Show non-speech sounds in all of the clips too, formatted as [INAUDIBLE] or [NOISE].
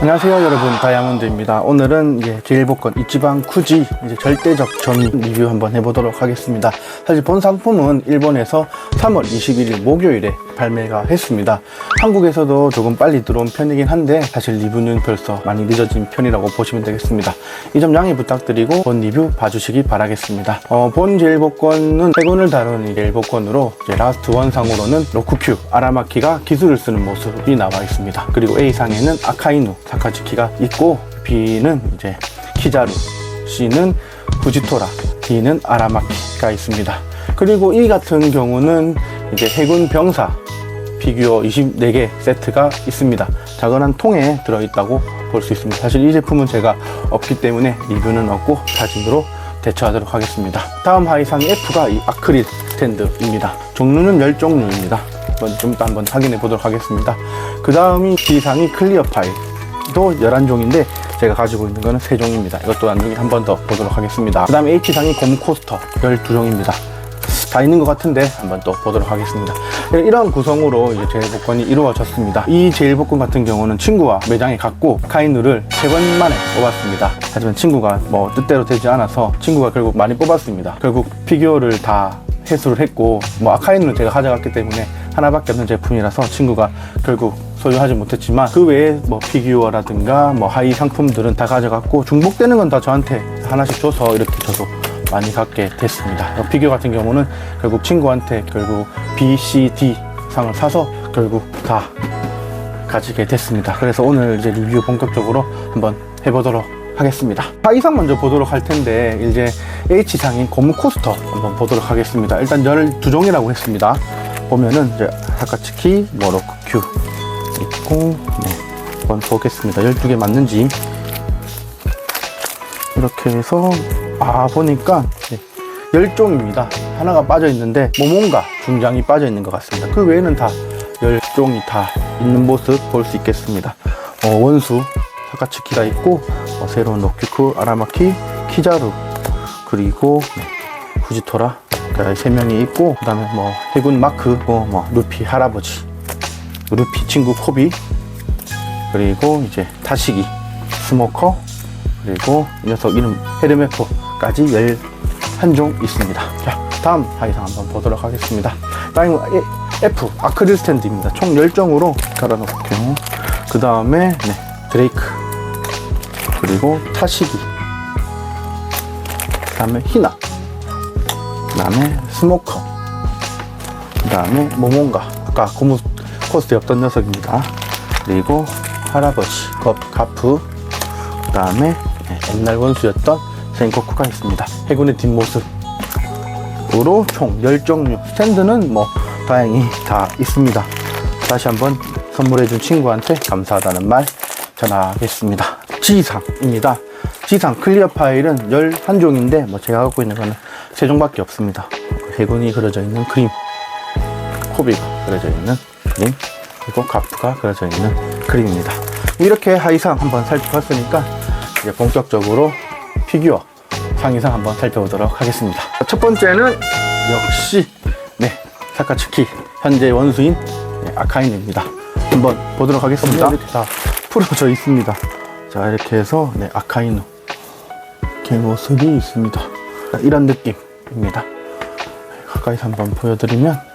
안녕하세요 여러분. 다이아몬드입니다. 오늘은 이제 제일복권 이치방 쿠지 이제 절대적 점유 리뷰 한번 해보도록 하겠습니다. 사실 본 상품은 일본에서 3월 21일 목요일에 발매가 했습니다. 한국에서도 조금 빨리 들어온 편이긴 한데 사실 리뷰는 벌써 많이 늦어진 편이라고 보시면 되겠습니다. 이 점 양해 부탁드리고 본 리뷰 봐주시기 바라겠습니다. 어, 본 제일복권은 세군을 다룬 이 제일복권으로 라스트 원상으로는 로쿠큐 아라마키가 기술을 쓰는 모습이 나와 있습니다. 그리고 A상에는 아카이누 사카츠키가 있고 B는 이제 키자루 C는 후지토라 D는 아라마키가 있습니다 그리고 E 같은 경우는 이제 해군 병사 피규어 24개 세트가 있습니다. 작은 한 통에 들어있다고 볼 수 있습니다. 사실 이 제품은 제가 없기 때문에 리뷰는 없고 사진으로 대처하도록 하겠습니다. 다음 하이상 F가 이 아크릴 스탠드입니다. 종류는 10종류입니다. 한번 좀 한번 확인해 보도록 하겠습니다. 그 다음이 B상이 클리어 파일. 도 11종인데 제가 가지고 있는 거는 3종입니다. 이것도 나중에 한 번 더 보도록 하겠습니다. 그 다음에 H상이 곰 코스터 12종입니다. 다 있는 것 같은데 한번 또 보도록 하겠습니다. 이런 구성으로 이제 제일복권이 이루어졌습니다. 이 제일복권 같은 경우는 친구와 매장에 갔고 카이누를 세 번 만에 뽑았습니다. 하지만 친구가 뭐 뜻대로 되지 않아서 친구가 결국 많이 뽑았습니다. 결국 피규어를 다 회수를 했고 뭐 아카이누는 제가 가져갔기 때문에 하나밖에 없는 제품이라서 친구가 결국 소유하지 못했지만 그 외에 뭐 피규어라든가 뭐 하이 상품들은 다 가져갔고 중복되는 건 다 저한테 하나씩 줘서 이렇게 저도 많이 갖게 됐습니다. 어, 피규어 같은 경우는 결국 친구한테 결국 B, C, D 상을 사서 결국 다 가지게 됐습니다. 그래서 오늘 이제 리뷰 본격적으로 한번 해보도록 하겠습니다. 하이상 먼저 보도록 할 텐데 이제 H상인 고무 코스터 한번 보도록 하겠습니다. 일단 12종이라고 했습니다. 보면은 이제 사카츠키, 모로크 큐 있고 네. 한번 보겠습니다. 12개 맞는지 이렇게 해서 아 보니까 네, 10종입니다 하나가 빠져 있는데 모몬가 중장이 빠져 있는 것 같습니다 그 외에는 다 10종이 다 있는 모습 볼 수 있겠습니다 어, 원수 사카츠키가 있고 어, 새로운 노큐쿠 아라마키 키자루 그리고 네, 후지토라 세 명이 있고 그 다음에 뭐 해군 마크 뭐, 뭐 루피 할아버지 루피 친구 코비 그리고 이제 타시기 스모커 그리고 이 녀석 이름 헤르메포까지 11종 있습니다. 자, 다음 하이상 한번 보도록 하겠습니다. 다음 F 아크릴 스탠드입니다. 총 10종으로 깔아놓을게요. 그 다음에 네, 드레이크 그리고 타시기 그 다음에 히나 그 다음에 스모커 그 다음에 모몬가 아까 고무 코스트에 없던 녀석입니다. 그리고 할아버지 겁 가프 그 다음에 옛날 원수였던 센코쿠가 있습니다. 해군의 뒷모습으로 총 10종류. 스탠드는 뭐 다행히 다 있습니다. 다시 한번 선물해준 친구한테 감사하다는 말 전하겠습니다. G상입니다. G상 클리어 파일은 11종인데 뭐 제가 갖고 있는 거는 3종밖에 없습니다. 해군이 그려져 있는 그림, 코비가 그려져 있는 그림, 그리고 가프가 그려져 있는 그림입니다. 이렇게 하이상 한번 살펴봤으니까 이제 본격적으로 피규어 상이상 한번 살펴보도록 하겠습니다. 첫 번째는 역시 네 사카츠키 현재 원수인 네, 아카인입니다. 한번 보도록 하겠습니다. 이렇게 다 풀어져 있습니다. 자 이렇게 해서 네 아카이누 이렇게 모습이 있습니다. 자, 이런 느낌입니다. 가까이서 한번 보여드리면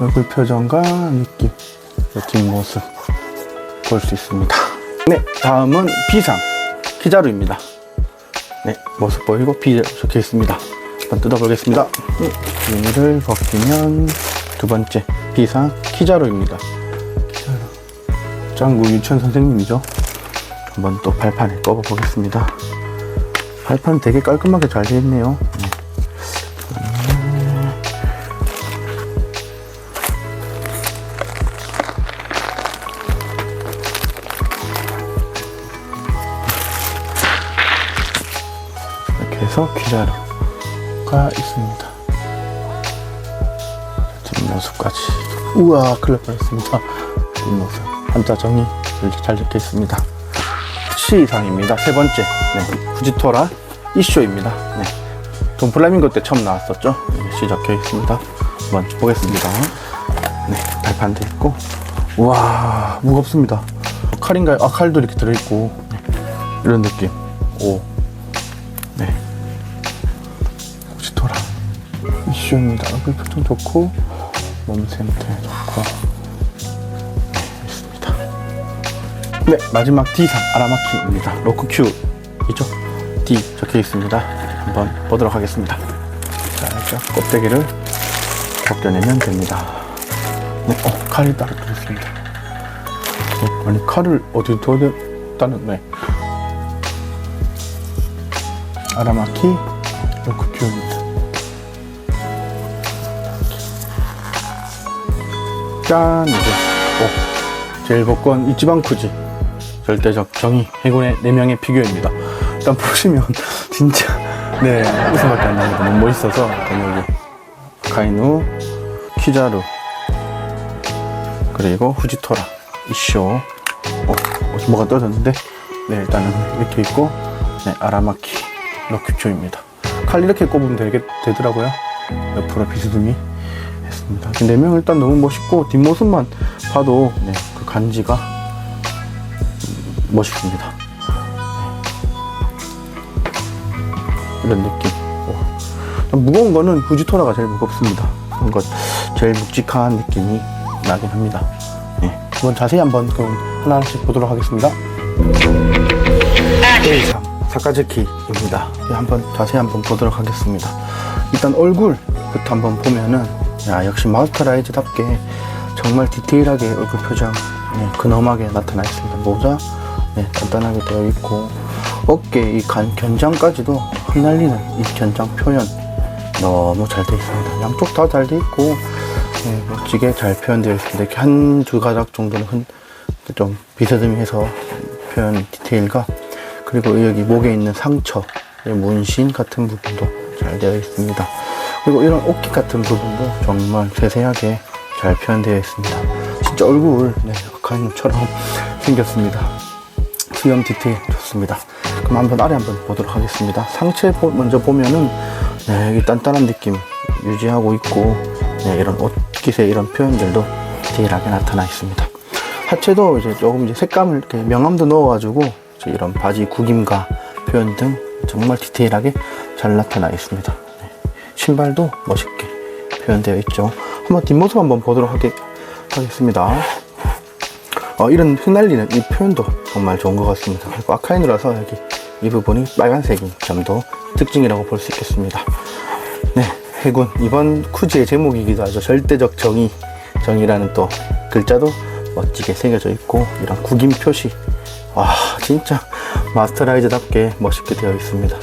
얼굴 표정과 느낌 뒷모습 볼 수 있습니다. 네, 다음은 B상 키자루입니다. 네, 모습 보이고 B 적혀 있습니다. 한번 뜯어보겠습니다. 네, 비닐을 벗기면 두 번째 B상 키자루입니다. 키자루. 짱구 유치원 선생님이죠. 한번 또 발판에 꼽아보겠습니다. 발판 되게 깔끔하게 잘 되어 있네요. 해서 귀자루가 있습니다. 뒷모습까지. 우와, 큰일 날 뻔했습니다. 뒷모습. 한자 정이 이렇게 잘 적혀 있습니다. C 이상입니다. 세 번째. 네. 후지토라 이쇼입니다. 네. 돈 플라밍고 때 처음 나왔었죠. 네, C 적혀 있습니다. 한번 보겠습니다. 네, 발판도 있고. 와, 무겁습니다. 칼인가요? 아, 칼도 이렇게 들어있고. 네, 이런 느낌. 오. 네. 이슈입니다. 얼굴 표정 좋고, 몸 상태 좋고. 네, 있습니다. 네, 마지막 D3 아라마키입니다. 로크 큐 이죠? D 적혀 있습니다. 한번 보도록 하겠습니다. 자, 껍데기를 벗겨내면 됩니다. 네, 어, 칼이 따로 들어있습니다. 어, 아니, 칼을 어디 둬야 다는 네. 아라마키 로크 큐입니다. 짠, 이제, 오, 제일 복권 이지방 쿠지. 절대적 정의 해군의 4명의 피규어입니다. 일단 보시면 [LAUGHS] 진짜 네 웃음밖에 안 납니다. 너무 멋있어서 여기 카이누, 키자루 그리고 후지토라, 이쇼 어, 어, 뭐가 떨어졌는데 네 일단은 이렇게 있고 네 아라마키 로큐큐입니다. 칼 이렇게 꼽으면 되게 되더라고요. 옆으로 비스듬히 했습니다. 네 명 일단 너무 멋있고 뒷모습만 봐도 네, 그 간지가 멋있습니다. 이런 느낌. 와. 무거운 거는 후지토라가 제일 무겁습니다. 것 제일 묵직한 느낌이 나긴 합니다. 네. 한번 자세히 한번 그럼 하나씩 보도록 하겠습니다. A3 사카즈키입니다. 네, 한번 자세히 한번 보도록 하겠습니다. 일단 얼굴부터 한번 보면은 야 역시 마스터 라이즈답게 정말 디테일하게 얼굴 표정 네, 근엄하게 나타나 있습니다. 모자 네, 단단하게 되어 있고 어깨 이 간, 견장까지도 흩날리는 이 견장 표현 너무 잘 되어 있습니다. 양쪽 다 잘 되어 있고 네, 멋지게 잘 표현되어 있습니다. 이렇게 한 두 가닥 정도는 흔, 좀 비스듬히해서 표현 디테일과 그리고 여기 목에 있는 상처, 문신 같은 부분도 잘 되어 있습니다. 그리고 이런 옷깃 같은 부분도 정말 세세하게 잘 표현되어 있습니다. 진짜 얼굴 네, 카이누처럼 생겼습니다. 수염 디테일 좋습니다. 그럼 한번 아래 한번 보도록 하겠습니다. 상체 보- 먼저 보면은 네, 이 단단한 느낌 유지하고 있고 네, 이런 옷깃의 이런 표현들도 디테일하게 나타나 있습니다. 하체도 이제 조금 이제 색감을 이렇게 명암도 넣어가지고 이런 바지 구김과 표현 등 정말 디테일하게 잘 나타나 있습니다. 네. 신발도 멋있게 표현되어 있죠. 한번 뒷모습 한번 보도록 하게, 하겠 습니다. 어, 이런 흩날리는 이 표현도 정말 좋은 것 같습니다. 그리고 아카이누라서 여기 이 부분이 빨간색인 점도 특징이라고 볼 수 있겠습니다. 네, 해군 이번 쿠지의 제목이기도 하죠. 절대적 정의, 정의라는 또 글자도 멋지게 새겨져 있고 이런 구김 표시, 와 진짜 마스터라이즈답게 멋있게 되어 있습니다.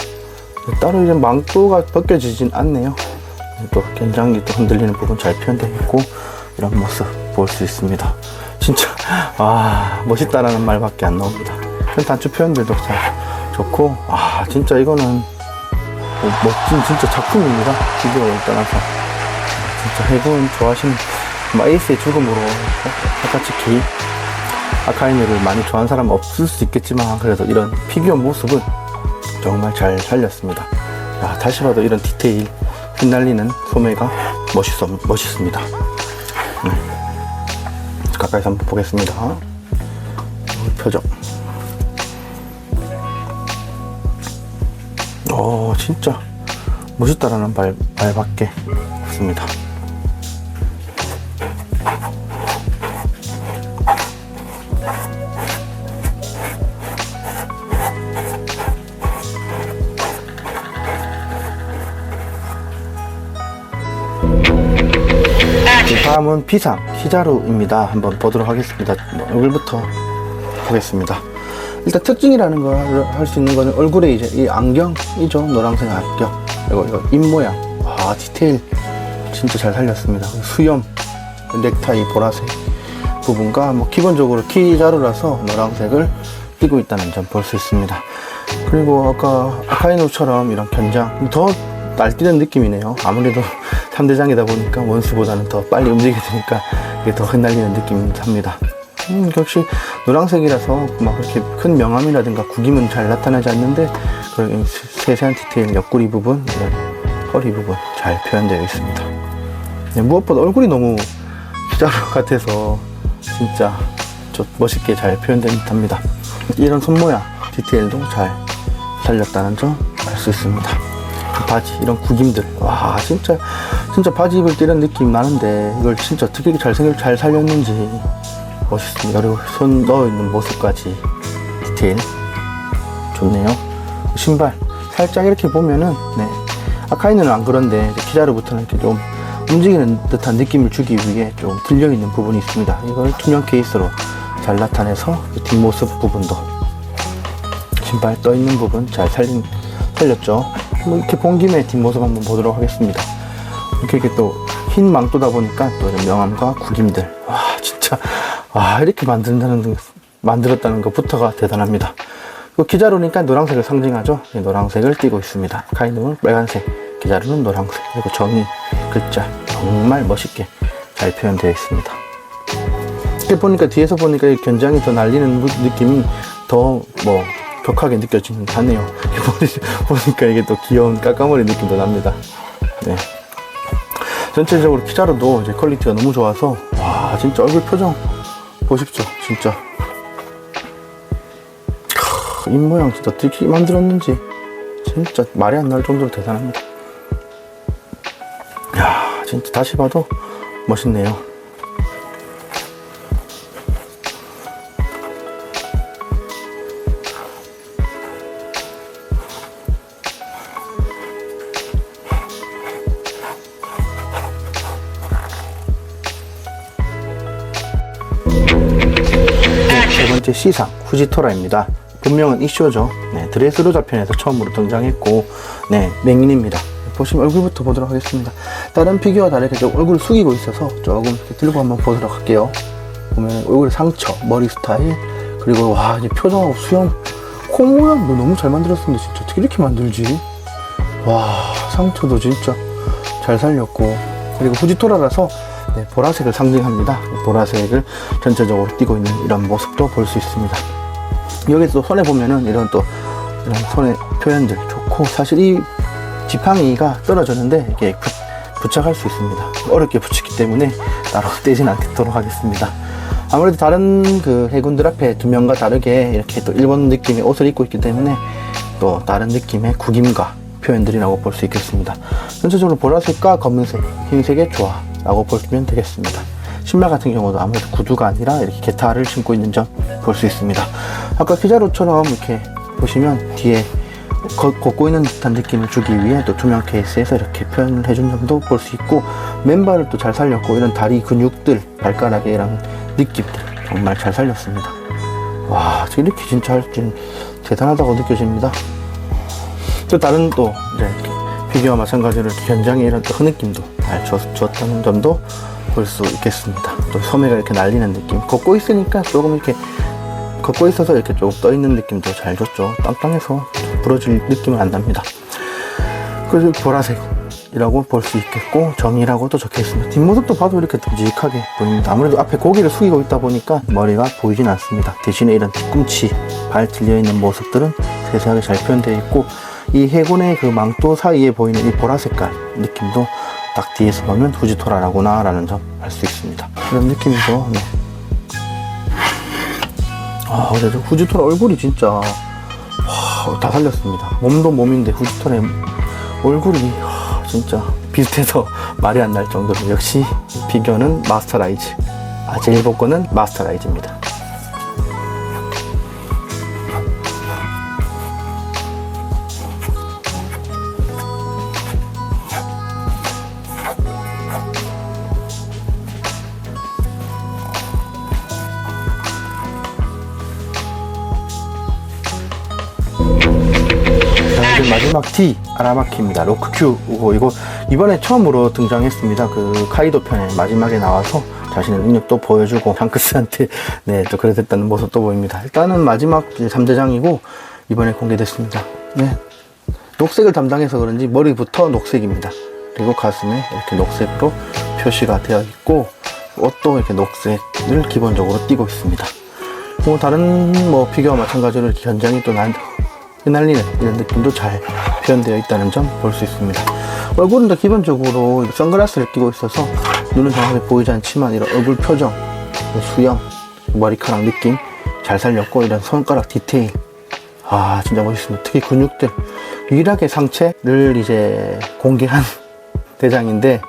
따로 이제 망토가 벗겨지진 않네요. 또 견장이 또 흔들리는 부분 잘 표현되어 있고 이런 모습 볼 수 있습니다. 진짜 아 멋있다라는 말밖에 안 나옵니다. 단추 표현들도 잘 좋고 아 진짜 이거는 뭐 멋진 진짜 작품입니다. 비디오를 떠나서 진짜 해군 좋아하시는 뭐 에이스의 죽음으로 사카츠키 아카이누를 많이 좋아하는 사람 없을 수 있겠지만 그래도 이런 피규어 모습은 정말 잘 살렸습니다. 야, 다시 봐도 이런 디테일 흩날리는 소매가 멋있어, 멋있습니다. 네. 가까이서 한번 보겠습니다. 어, 표정. 오, 진짜 멋있다라는 말, 말밖에 없습니다. 다음은 비상 히자루입니다. 한번 보도록 하겠습니다. 얼굴부터 보겠습니다. 일단 특징이라는 걸 할 수 있는 거는 얼굴에 이제 이 안경이죠. 노란색 안경. 그리고 이거 입 모양. 와, 디테일 진짜 잘 살렸습니다. 수염, 넥타이 보라색 부분과 뭐 기본적으로 키 자루라서 노란색을 띄고 있다는 점 볼 수 있습니다. 그리고 아까 아카이노처럼 이런 견장 더 날뛰는 느낌이네요. 아무래도 3대장이다 보니까 원수보다는 더 빨리 움직이게 되니까 이게 더 흩날리는 느낌이 삽니다. 음, 역시 노란색이라서 막 그렇게 큰 명암이라든가 구김은 잘 나타나지 않는데 그 세세한 디테일 옆구리 부분, 허리 부분 잘 표현되어 있습니다. 네, 무엇보다 얼굴이 너무 기자로 같아서 진짜 좀 멋있게 잘 표현된 듯합니다. 이런 손모양 디테일도 잘 살렸다는 점 알 수 있습니다. 그 바지 이런 구김들 와 진짜 진짜 바지 입을 때 이런 느낌 나는데 이걸 진짜 어떻게 잘생겨 잘 살렸는지 멋있습니다. 그리고 손 넣어 있는 모습까지 디테일 좋네요. 신발 살짝 이렇게 보면은 네 아카이는 안 그런데 키자르부터는 이렇게 좀 움직이는 듯한 느낌을 주기 위해 좀 들려 있는 부분이 있습니다. 이걸 투명 케이스로 잘 나타내서 그 뒷모습 부분도 신발 떠 있는 부분 잘 살린 살렸죠. 뭐 이렇게 본 김에 뒷모습 한번 보도록 하겠습니다. 이렇게, 이렇게 또 흰 망토다 보니까 또 이런 명암과 구김들 와 진짜 와 이렇게 만든다는 등- 만들었다는 것부터가 대단합니다. 그 기자루니까 노란색을 상징하죠. 이 노란색을 띠고 있습니다. 카이누는 빨간색, 기자루는 노란색, 그리고 정의 글자 정말 멋있게 잘 표현되어 있습니다. 이렇게 보니까 뒤에서 보니까 이 견장이 더 날리는 무- 느낌이 더 뭐 격하게 느껴지긴 하네요. [LAUGHS] 보니까 이게 또 귀여운 까까머리 느낌도 납니다. 네. 전체적으로 키자루도 이제 퀄리티가 너무 좋아서 와 진짜 얼굴 표정 보십시오 진짜. 크, 입 모양 진짜 어떻게 만들었는지 진짜 말이 안 나올 정도로 대단합니다. 야 진짜 다시 봐도 멋있네요 번째 C상 후지토라입니다. 본명은 이쇼죠. 네, 드레스 로자 편에서 처음으로 등장했고, 네, 맹인입니다. 보시면 얼굴부터 보도록 하겠습니다. 다른 피규어와 다르게 좀 얼굴을 숙이고 있어서 조금 이렇게 들고 한번 보도록 할게요. 보면 얼굴 상처, 머리 스타일, 그리고 와, 이제 표정하고 수염, 코 모양도 너무 잘 만들었는데 진짜 어떻게 이렇게 만들지? 와, 상처도 진짜 잘 살렸고, 그리고 후지토라라서 네, 보라색을 상징합니다. 보라색을 전체적으로 띄고 있는 이런 모습도 볼 수 있습니다. 여기 또 손에 보면은 이런 또 이런 손의 표현들 좋고 사실 이 지팡이가 떨어졌는데 이게 부, 부착할 수 있습니다. 어렵게 붙이기 때문에 따로 [LAUGHS] 떼진 않도록 하겠습니다. 아무래도 다른 그 해군들 앞에 두 명과 다르게 이렇게 또 일본 느낌의 옷을 입고 있기 때문에 또 다른 느낌의 구김과 표현들이라고 볼 수 있겠습니다. 전체적으로 보라색과 검은색, 흰색의 조화 라고 보시면 되겠습니다. 신발 같은 경우도 아무래도 구두가 아니라 이렇게 게타를 신고 있는 점 볼 수 있습니다. 아까 피자로처럼 이렇게 보시면 뒤에 걷- 걷고 있는 듯한 느낌을 주기 위해 또 투명 케이스에서 이렇게 표현을 해준 점도 볼 수 있고 맨발을 또 잘 살렸고 이런 다리 근육들 발가락에 이런 느낌들 정말 잘 살렸습니다. 와 이렇게 진짜 할 줄 대단하다고 느껴집니다. 또 다른 또 이제 피규어와 마찬가지로 견장의 이런 또 흐느낌도 잘 줬, 줬다는 점도 볼 수 있겠습니다. 또 소매가 이렇게 날리는 느낌. 걷고 있으니까 조금 이렇게 걷고 있어서 이렇게 조금 떠 있는 느낌도 잘 줬죠. 땅땅해서 부러질 느낌은 안 납니다. 그리고 보라색이라고 볼 수 있겠고 정이라고도 적혀 있습니다. 뒷모습도 봐도 이렇게 듬직하게 보입니다. 아무래도 앞에 고개를 숙이고 있다 보니까 머리가 보이진 않습니다. 대신에 이런 뒤꿈치, 발 들려 있는 모습들은 세세하게 잘 표현되어 있고 이 해군의 그 망토 사이에 보이는 이 보라 색깔 느낌도 딱 뒤에서 보면 후지토라라구나 라는 점 알 수 있습니다. 이런 느낌이죠. 네. 아, 근데 저 후지토라 얼굴이 진짜 와, 다 살렸습니다. 몸도 몸인데 후지토라의 얼굴이 와, 진짜 비슷해서 [LAUGHS] 말이 안 날 정도로 역시 비교는 마스터라이즈. 아, 제일 복권은 마스터라이즈입니다. 자, 이제 마지막 D 아라마키입니다. 로크 큐 이거 이거 이번에 처음으로 등장했습니다. 그 카이도 편에 마지막에 나와서 자신의 능력도 보여주고 샹크스한테 네또 그랬다는 모습도 보입니다. 일단은 마지막 이제 3대장이고 이번에 공개됐습니다. 네 녹색을 담당해서 그런지 머리부터 녹색입니다. 그리고 가슴에 이렇게 녹색으로 표시가 되어 있고 옷도 이렇게 녹색을 기본적으로 띠고 있습니다. 뭐 다른 뭐 피규어와 마찬가지로 이렇게 견장이 또 난, 휘날리는 이런 느낌도 잘 표현되어 있다는 점 볼 수 있습니다. 얼굴은 더 기본적으로 선글라스를 끼고 있어서 눈은 정확하게 보이지 않지만 이런 얼굴 표정, 수염, 머리카락 느낌 잘 살렸고 이런 손가락 디테일 아 진짜 멋있습니다. 특히 근육들 유일하게 상체를 이제 공개한 [LAUGHS] 대장인데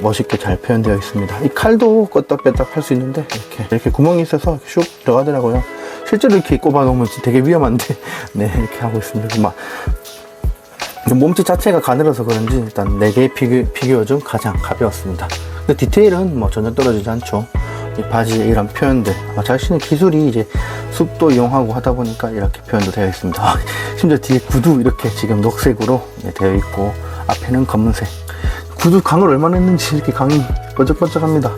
멋있게 잘 표현되어 있습니다. 이 칼도 껐다 뺐다 할 수 있는데 이렇게 이렇게 구멍이 있어서 슉 들어가더라고요. 실제로 이렇게 꼽아 놓으면 되게 위험한데 [LAUGHS] 네 이렇게 하고 있습니다. 막 몸짓 자체가 가늘어서 그런지 일단 4개의 피규, 피규어 중 가장 가벼웠습니다. 근데 디테일은 뭐 전혀 떨어지지 않죠. 이 바지의 이런 표현들. 아마 자신의 기술이 이제 숲도 이용하고 하다 보니까 이렇게 표현도 되어 있습니다. 아, [LAUGHS] 심지어 뒤에 구두 이렇게 지금 녹색으로 네, 되어 있고 앞에는 검은색. 구두 강을 얼마나 했는지 이렇게 강이 번쩍번쩍합니다.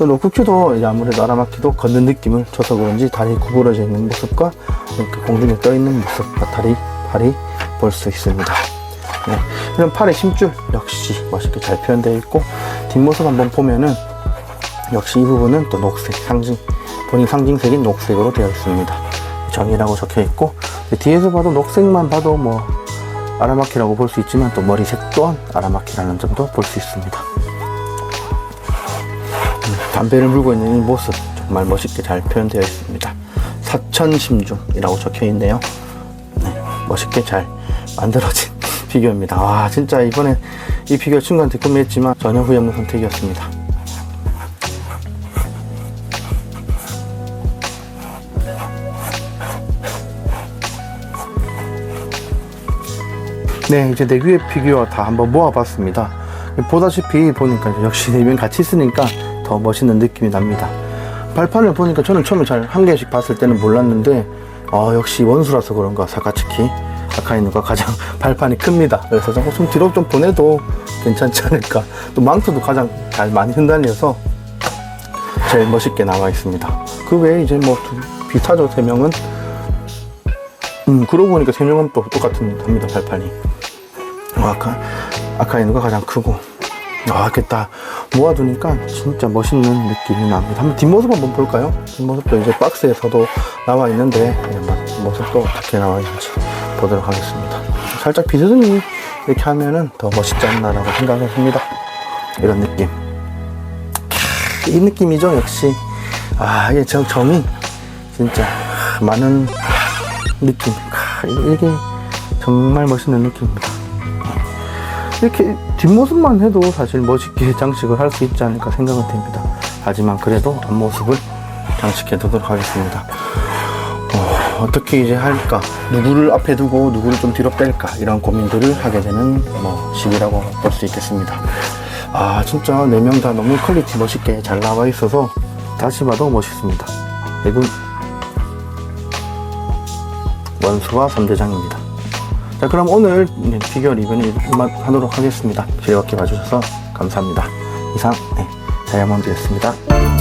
로쿠큐도 이제 아무래도 아라마키도 걷는 느낌을 줘서 그런지 다리 구부러져 있는 모습과 이렇게 공중에 떠 있는 모습과 다리, 발이 볼 수 있습니다. 네. 이런 팔의 힘줄 역시 멋있게 잘 표현되어 있고 뒷모습 한번 보면은 역시 이 부분은 또 녹색 상징 본인 상징색인 녹색으로 되어 있습니다. 정이라고 적혀 있고 뒤에서 봐도 녹색만 봐도 뭐 아라마키라고 볼 수 있지만 또 머리색 또한 아라마키라는 점도 볼 수 있습니다. 음, 담배를 물고 있는 이 모습 정말 멋있게 잘 표현되어 있습니다. 사천심중이라고 적혀 있네요. 네, 멋있게 잘 만들어진 [LAUGHS] 피규어입니다. 와 진짜 이번에 이 피규어 친구한테 구매했지만 전혀 후회 없는 선택이었습니다. 네, 이제 내 위에 피규어 다 한번 모아봤습니다. 보다시피 보니까 역시 네명 같이 있으니까 더 멋있는 느낌이 납니다. 발판을 보니까 저는 처음에 잘 한 개씩 봤을 때는 몰랐는데, 어, 역시 원수라서 그런가, 사카츠키. 아카이누가 가장 [LAUGHS] 발판이 큽니다. 그래서 좀, 좀 뒤로 좀 보내도 괜찮지 않을까. 또 망토도 가장 잘 많이 흩날려서 제일 멋있게 나와 있습니다. 그 외에 이제 뭐 두- 비슷하죠, 세 명은. 음, 그러고 보니까 세 명은 또 똑같은 합니다, 발판이. 아까 아카이누가 가장 크고 아, 이렇게 딱 모아두니까 진짜 멋있는 느낌이 납니다. 한번 뒷모습 한번 볼까요? 뒷모습도 이제 박스에서도 나와 있는데 네, 막 모습도 어떻게 나와 있는지 보도록 하겠습니다. 살짝 비스듬히 이렇게 하면은 더 멋있지 않나라고 생각을 합니다. 이런 느낌. 이 느낌이죠, 역시. 아, 이게 정, 정이 진짜 많은 느낌. 아, 이게 정말 멋있는 느낌입니다. 이렇게 뒷모습만 해도 사실 멋있게 [LAUGHS] 장식을 할 수 있지 않을까 생각은 됩니다. 하지만 그래도 앞모습을 장식해 두도록 하겠습니다. 어, 떻게 이제 할까? 누구를 앞에 두고 누구를 좀 뒤로 뺄까? 이런 고민들을 하게 되는 뭐 시기라고 볼 수 있겠습니다. 아, 진짜 네 명 다 너무 퀄리티 멋있게 잘 나와 있어서 다시 봐도 멋있습니다. 대군 원수와 3대장입니다. 자 그럼 오늘 네, 피규어 리뷰는 이만 하도록 하겠습니다. 즐겁게 봐주셔서 감사합니다. 이상 네, 다이아몬드였습니다.